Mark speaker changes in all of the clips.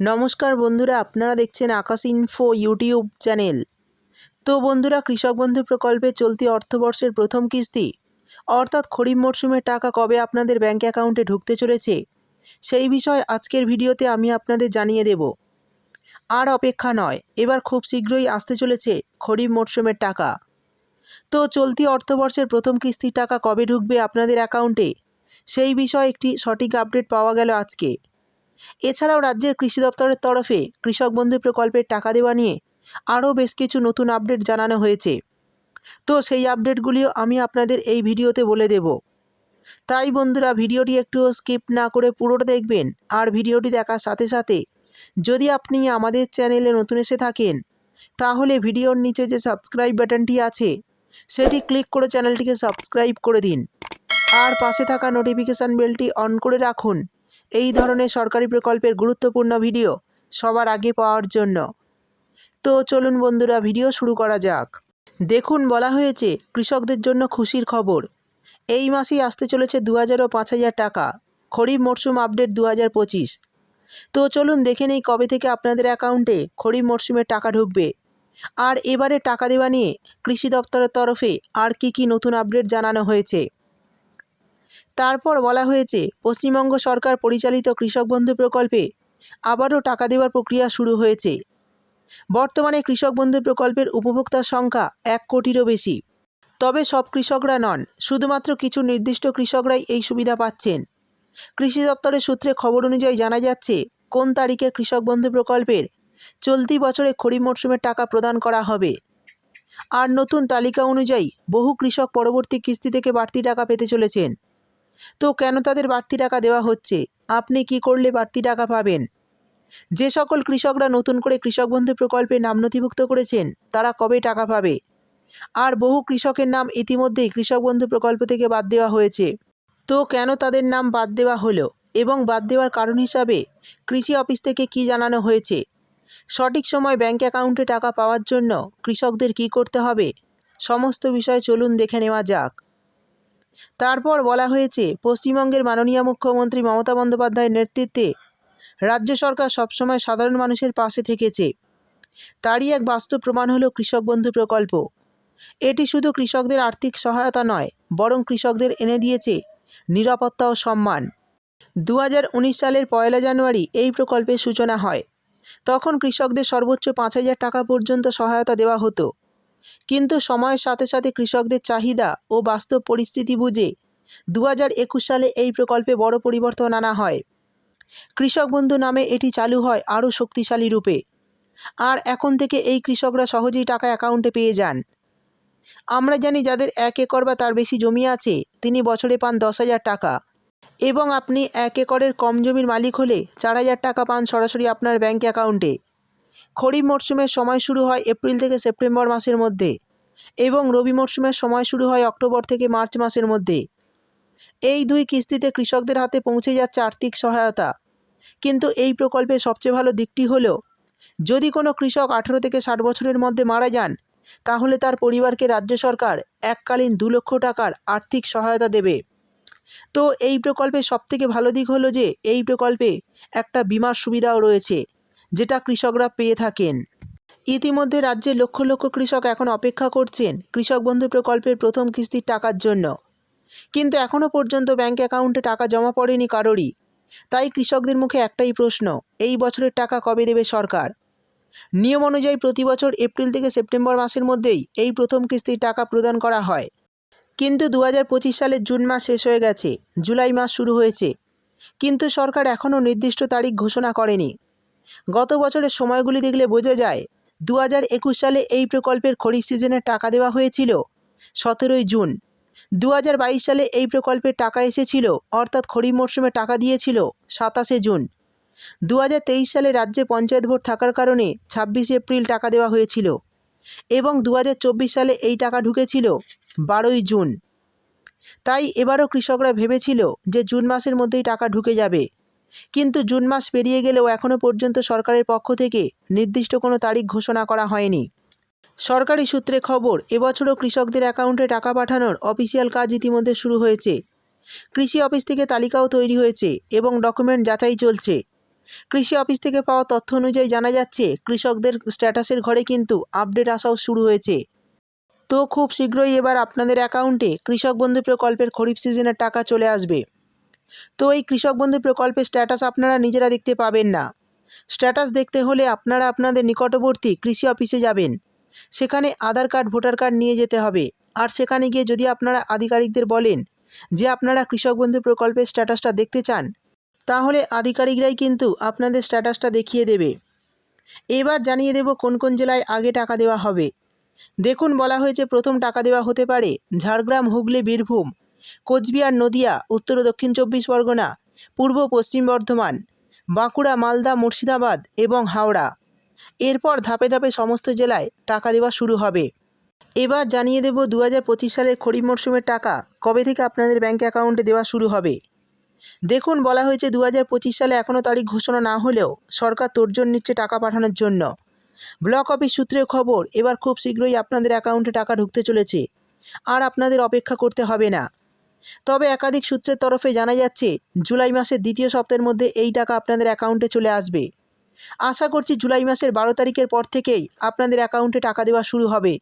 Speaker 1: নমস্কার বন্ধুরা, আপনারা দেখছেন আকাশ ইনফো ইউটিউব চ্যানেল তো বন্ধুরা, কৃষক বন্ধু প্রকল্পে চলতি অর্থবর্ষের প্রথম কিস্তি, অর্থাৎ খরিফ মরশুমের টাকা কবে আপনাদের ব্যাঙ্ক অ্যাকাউন্টে ঢুকতে চলেছে, সেই বিষয় আজকের ভিডিওতে আমি আপনাদের জানিয়ে দেব। আর অপেক্ষা নয়, এবার খুব শীঘ্রই আসতে চলেছে খরিফ মরশুমের টাকা। তো চলতি অর্থবর্ষের প্রথম কিস্তির টাকা কবে ঢুকবে আপনাদের অ্যাকাউন্টে সেই বিষয়ে একটি সঠিক আপডেট পাওয়া গেল আজকে। এছাড়াও রাজ্যের কৃষি দপ্তরের তরফে কৃষক বন্ধু প্রকল্পের টাকা দেওয়া নিয়ে আরও বেশ কিছু নতুন আপডেট জানানো হয়েছে। তো সেই আপডেটগুলিও আমি আপনাদের এই ভিডিওতে বলে দেব। তাই বন্ধুরা, ভিডিওটি একটু স্কিপ না করে পুরোটা দেখবেন আর ভিডিওটি দেখার সাথে সাথে যদি আপনি আমাদের চ্যানেলে নতুন এসে থাকেন, তাহলে ভিডিওর নিচে যে সাবস্ক্রাইব বাটনটি আছে, সেটি ক্লিক করে চ্যানেলটিকে সাবস্ক্রাইব করে দিন। আর পাশে থাকা নোটিফিকেশান বেলটি অন করে রাখুন। এই ধরনের সরকারি প্রকল্পের গুরুত্বপূর্ণ ভিডিও সবার আগে পাওয়ার জন্য। তো চলুন বন্ধুরা, ভিডিও শুরু করা যাক। দেখুন, বলা হয়েছে, কৃষকদের জন্য খুশির খবর। এই মাসেই আসতে চলেছে দু হাজার ও পাঁচ হাজার টাকা। খরিফ মরশুম আপডেট দু হাজার পঁচিশ। তো চলুন দেখে নেই কবে থেকে আপনাদের অ্যাকাউন্টে খরিফ মরশুমের টাকা ঢুকবে। আর এবারে টাকা দেওয়া নিয়ে কৃষি দপ্তরের তরফে আর কি কি নতুন আপডেট জানানো হয়েছে? তারপর বলা হয়েছে, পশ্চিমবঙ্গ সরকার পরিচালিত কৃষক বন্ধু প্রকল্পে আবারও টাকা দেওয়ার প্রক্রিয়া শুরু হয়েছে। বর্তমানে কৃষক বন্ধু প্রকল্পের উপভোক্তার সংখ্যা এক কোটিরও বেশি। তবে সব কৃষকরা নন, শুধুমাত্র কিছু নির্দিষ্ট কৃষকরাই এই সুবিধা পাচ্ছেন। কৃষি দপ্তরের সূত্রে খবর অনুযায়ী জানা যাচ্ছে, কোন তারিখে কৃষক বন্ধু প্রকল্পের চলতি বছরে খরিফ মরশুমের টাকা প্রদান করা হবে। আর নতুন তালিকা অনুযায়ী বহু কৃষক পরবর্তী কিস্তি থেকে বাড়তি টাকা পেতে চলেছেন। তো কেন তাদের বাড়তি টাকা দেওয়া হচ্ছে? আপনি কি করলে বাড়তি টাকা পাবেন? যে সকল কৃষকরা নতুন করে কৃষক বন্ধু প্রকল্পে নাম নথিভুক্ত করেছেন, তারা কবে টাকা পাবে? আর বহু কৃষকের নাম ইতিমধ্যেই কৃষক বন্ধু প্রকল্প থেকে বাদ দেওয়া হয়েছে। তো কেন তাদের নাম বাদ দেওয়া হলো? এবং বাদ দেওয়ার কারণ হিসাবে কৃষি অফিস থেকে কি জানানো হয়েছে? সঠিক সময় ব্যাংক অ্যাকাউন্টে টাকা পাওয়ার জন্য কৃষকদের কি করতে হবে? সমস্ত বিষয় চলুন দেখে নেওয়া যাক। তারপর বলা হয়েছে, পশ্চিমবঙ্গের মাননীয় মুখ্যমন্ত্রী মমতা বন্দ্যোপাধ্যায়ের নেতৃত্বে রাজ্য সরকার সবসময় সাধারণ মানুষের পাশে থেকেছে। তারই এক বাস্তব প্রমাণ হলো কৃষক বন্ধু প্রকল্প। এটি শুধু কৃষকদের আর্থিক সহায়তা নয়, বরং কৃষকদের এনে দিয়েছে নিরাপত্তা ও সম্মান। দু হাজার উনিশ সালের পয়লা জানুয়ারি এই প্রকল্পের সূচনা হয়। তখন কৃষকদের সর্বোচ্চ পাঁচ হাজার টাকা পর্যন্ত সহায়তা দেওয়া হতো। কিন্তু সময়ের সাথে সাথে কৃষকদের চাহিদা ও বাস্তব পরিস্থিতি বুঝে দু একুশ সালে এই প্রকল্পে বড় পরিবর্তন আনা হয়। কৃষক বন্ধু নামে এটি চালু হয় আরও শক্তিশালী রূপে। আর এখন থেকে এই কৃষকরা সহজেই টাকা অ্যাকাউন্টে পেয়ে যান। আমরা জানি যাদের এক একর বা তার বেশি জমি আছে, তিনি বছরে পান দশ হাজার টাকা। এবং আপনি এক একরের কম জমির মালিক হলে চার হাজার টাকা পান সরাসরি আপনার ব্যাঙ্ক অ্যাকাউন্টে। খরিফ মরশুমের সময় শুরু হয় এপ্রিল থেকে সেপ্টেম্বর মাসের মধ্যে এবং রবি মরশুমের সময় শুরু হয় অক্টোবর থেকে মার্চ মাসের মধ্যে। এই দুই কিস্তিতে কৃষকদের হাতে পৌঁছে যাচ্ছে আর্থিক সহায়তা। কিন্তু এই প্রকল্পের সবচেয়ে ভালো দিকটি হলো, যদি কোনো কৃষক আঠেরো থেকে ষাট বছরের মধ্যে মারা যান, তাহলে তার পরিবারকে রাজ্য সরকার এককালীন দু লক্ষ টাকার আর্থিক সহায়তা দেবে। তো এই প্রকল্পের সবথেকে ভালো দিক হলো যে, এই প্রকল্পে একটা বিমার সুবিধাও রয়েছে। যেটা কৃষকরা পেয়ে থাকেন। ইতিমধ্যে রাজ্যের লক্ষ লক্ষ কৃষক এখন অপেক্ষা করছেন কৃষক বন্ধু প্রকল্পের প্রথম কিস্তির টাকার জন্য। কিন্তু এখনও পর্যন্ত ব্যাঙ্ক অ্যাকাউন্টে টাকা জমা পড়েনি কারোরই। তাই কৃষকদের মুখে একটাই প্রশ্ন, এই বছরের টাকা কবে দেবে সরকার? নিয়ম অনুযায়ী প্রতি বছর এপ্রিল থেকে সেপ্টেম্বর মাসের মধ্যেই এই প্রথম কিস্তির টাকা প্রদান করা হয়। কিন্তু দু হাজার পঁচিশ সালের জুন মাস শেষ হয়ে গেছে, জুলাই মাস শুরু হয়েছে। কিন্তু সরকার এখনও নির্দিষ্ট তারিখ ঘোষণা করেনি। গত বছরের সময়গুলি দেখলে বোঝা যায় দু একুশ সালে এই প্রকল্পের খরিফ সিজনে টাকা দেওয়া হয়েছিল সতেরোই জুন। দু হাজার বাইশ সালে এই প্রকল্পের টাকা এসেছিল, অর্থাৎ খরিফ মরশুমে টাকা দিয়েছিল সাতাশে জুন। দু হাজার তেইশ সালে রাজ্যে পঞ্চায়েত ভোট থাকার কারণে ছাব্বিশে এপ্রিল টাকা দেওয়া হয়েছিল এবং দু হাজার চব্বিশ সালে এই টাকা ঢুকেছিল বারোই জুন। তাই এবারও কৃষকরা ভেবেছিল যে জুন মাসের মধ্যেই টাকা ঢুকে যাবে। কিন্তু জুন মাস পেরিয়ে গেলেও এখনও পর্যন্ত সরকারের পক্ষ থেকে নির্দিষ্ট কোনো তারিখ ঘোষণা করা হয়নি। সরকারি সূত্রে খবর, এবছরও কৃষকদের অ্যাকাউন্টে টাকা পাঠানোর অফিসিয়াল কাজ ইতিমধ্যে শুরু হয়েছে। কৃষি অফিস থেকে তালিকাও তৈরি হয়েছে এবং ডকুমেন্ট যাচাই চলছে। কৃষি অফিস থেকে পাওয়া তথ্য অনুযায়ী জানা যাচ্ছে, কৃষকদের স্ট্যাটাসের ঘরে কিন্তু আপডেট আসাও শুরু হয়েছে। তো খুব শীঘ্রই এবার আপনাদের অ্যাকাউন্টে কৃষক বন্ধু প্রকল্পের খরিফ সিজনের টাকা চলে আসবে। তো এই কৃষক বন্ধু প্রকল্পের স্ট্যাটাস আপনারা নিজেরা দেখতে পাবেন না। স্ট্যাটাস দেখতে হলে আপনারা আপনাদের নিকটবর্তী কৃষি অফিসে যাবেন। সেখানে আধার কার্ড, ভোটার কার্ড নিয়ে যেতে হবে। আর সেখানে গিয়ে যদি আপনারা আধিকারিকদের বলেন যে আপনারা কৃষক বন্ধু প্রকল্পের স্ট্যাটাসটা দেখতে চান, তাহলে আধিকারিকরাই কিন্তু আপনাদের স্ট্যাটাসটা দেখিয়ে দেবে। এবার জানিয়ে দেব কোন কোন জেলায় আগে টাকা দেওয়া হবে। দেখুন বলা হয়েছে প্রথম টাকা দেওয়া হতে পারে ঝাড়গ্রাম, হুগলি, বীরভূম। কোচবিহার, নদিয়া, উত্তর ও দক্ষিণ চব্বিশ পরগনা, পূর্ব পশ্চিম বর্ধমান, বাঁকুড়া, মালদা, মুর্শিদাবাদ এবং হাওড়া। এরপর ধাপে ধাপে সমস্ত জেলায় টাকা দেওয়া শুরু হবে। এবার জানিয়ে দেব দু হাজার পঁচিশ সালের খরিফ মরশুমের টাকা কবে থেকে আপনাদের ব্যাঙ্ক অ্যাকাউন্টে দেওয়া শুরু হবে। দেখুন, বলা হয়েছে দু হাজার পঁচিশ সালে এখনও তারিখ ঘোষণা না হলেও সরকার তোড়জোড় নিচ্ছে টাকা পাঠানোর জন্য। ব্লক অফিস সূত্রে খবর, এবার খুব শীঘ্রই আপনাদের অ্যাকাউন্টে টাকা ঢুকতে চলেছে। আর আপনাদের অপেক্ষা করতে হবে না। তবে একাধিক সূত্রের তরফে জানা যাচ্ছে, জুলাই মাসের দ্বিতীয় সপ্তাহের মধ্যে এই টাকা আপনাদের অ্যাকাউন্টে চলে আসবে। আশা করছি জুলাই মাসের বারো তারিখের পর থেকেই আপনাদের অ্যাকাউন্টে টাকা দেওয়া শুরু হবে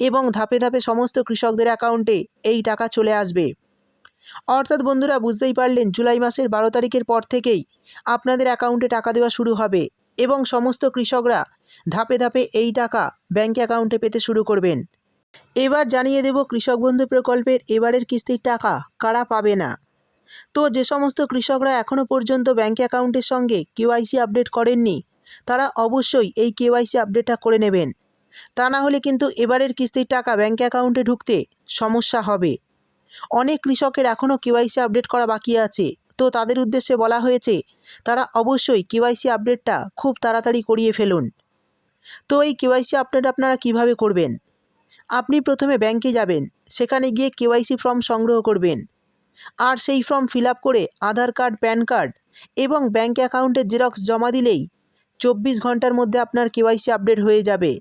Speaker 1: এবং ধাপে ধাপে সমস্ত কৃষকদের অ্যাকাউন্টে এই টাকা চলে আসবে। অর্থাৎ বন্ধুরা, বুঝতেই পারলেন, জুলাই মাসের বারো তারিখের পর থেকেই আপনাদের অ্যাকাউন্টে টাকা দেওয়া শুরু হবে এবং সমস্ত কৃষকরা ধাপে ধাপে এই টাকা ব্যাঙ্ক অ্যাকাউন্টে পেতে শুরু করবেন। এবার জানিয়ে দেব কৃষক বন্ধু প্রকল্পের এবারের কিস্তির টাকা কারা পাবে না। তো যে সমস্ত কৃষকরা এখনও পর্যন্ত ব্যাঙ্ক অ্যাকাউন্টের সঙ্গে কেওয়াইসি আপডেট করেননি, তারা অবশ্যই এই কেওয়াইসি আপডেটটা করে নেবেন। তা না হলে কিন্তু এবারের কিস্তির টাকা ব্যাঙ্ক অ্যাকাউন্টে ঢুকতে সমস্যা হবে। অনেক কৃষকের এখনও কেওয়াইসি আপডেট করা বাকি আছে। তো তাদের উদ্দেশ্যে বলা হয়েছে, তারা অবশ্যই কেওয়াইসি আপডেটটা খুব তাড়াতাড়ি করিয়ে ফেলুন। তো এই কেওয়াইসি আপডেট আপনারা কীভাবে করবেন? আপনি প্রথমে ব্যাংকে যাবেন, সেখানে গিয়ে কেওয়াইসি ফর্ম সংগ্রহ করবেন। আর সেই ফর্ম ফিল করে আধার কার্ড প্যান কার্ড এবং ব্যাঙ্ক অ্যাকাউন্টের জেরক্স জমা দিলেই চব্বিশ ঘণ্টার মধ্যে আপনার কেওয়াইসি আপডেট হয়ে যাবে।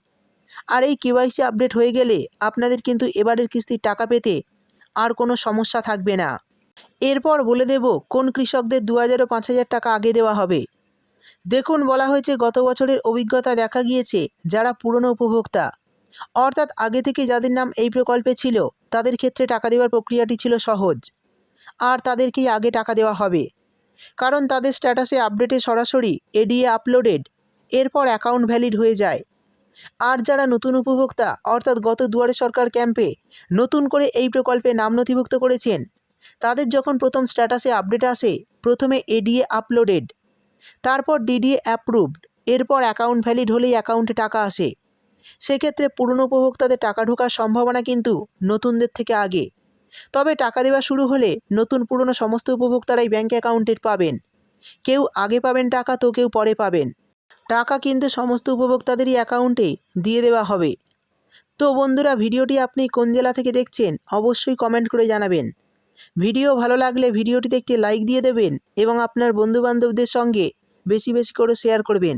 Speaker 1: আর এই কেওয়াইসি আপডেট হয়ে গেলে আপনাদের কিন্তু এবারের কিস্তির টাকা পেতে আর কোনো সমস্যা থাকবে না। এরপর বলে দেব কোন কৃষকদের দু হাজার পাঁচ হাজার টাকা আগে দেওয়া হবে। দেখুন বলা হয়েছে গত বছরের অভিজ্ঞতা দেখা গিয়েছে যারা পুরনো উপভোক্তা। অর্থাৎ আগে থেকে যাদের নাম এই প্রকল্পে ছিল, তাদের ক্ষেত্রে টাকা দেওয়ার প্রক্রিয়াটি ছিল সহজ। আর তাদেরকেই আগে টাকা দেওয়া হবে। কারণ তাদের স্ট্যাটাসে আপডেটে সরাসরি এডিএ আপলোডেড, এরপর অ্যাকাউন্ট ভ্যালিড হয়ে যায়। আর যারা নতুন উপভোক্তা, অর্থাৎ গত দুয়ারে সরকার ক্যাম্পে নতুন করে এই প্রকল্পে নাম নথিভুক্ত করেছেন, তাদের যখন প্রথম স্ট্যাটাসে আপডেট আসে, প্রথমে এডিএ আপলোডেড, তারপর ডিডিএ অ্যাপ্রুভড, এরপর অ্যাকাউন্ট ভ্যালিড হলেই অ্যাকাউন্টে টাকা আসে। সেক্ষেত্রে পুরনো উপভোক্তাদের টাকা ঢোকার সম্ভাবনা কিন্তু নতুনদের থেকে আগে। তবে টাকা দেওয়া শুরু হলে নতুন পুরনো সমস্ত উপভোক্তারাই ব্যাঙ্ক অ্যাকাউন্টের পাবেন। কেউ আগে পাবেন টাকা, তো কেউ পরে পাবেন। টাকা কিন্তু সমস্ত উপভোক্তাদেরই অ্যাকাউন্টে দিয়ে দেওয়া হবে। তো বন্ধুরা, ভিডিওটি আপনি কোন জেলা থেকে দেখছেন অবশ্যই কমেন্ট করে জানাবেন। ভিডিও ভালো লাগলে ভিডিওটিতে একটি লাইক দিয়ে দেবেন এবং আপনার বন্ধুবান্ধবদের সঙ্গে বেশি বেশি করে শেয়ার করবেন।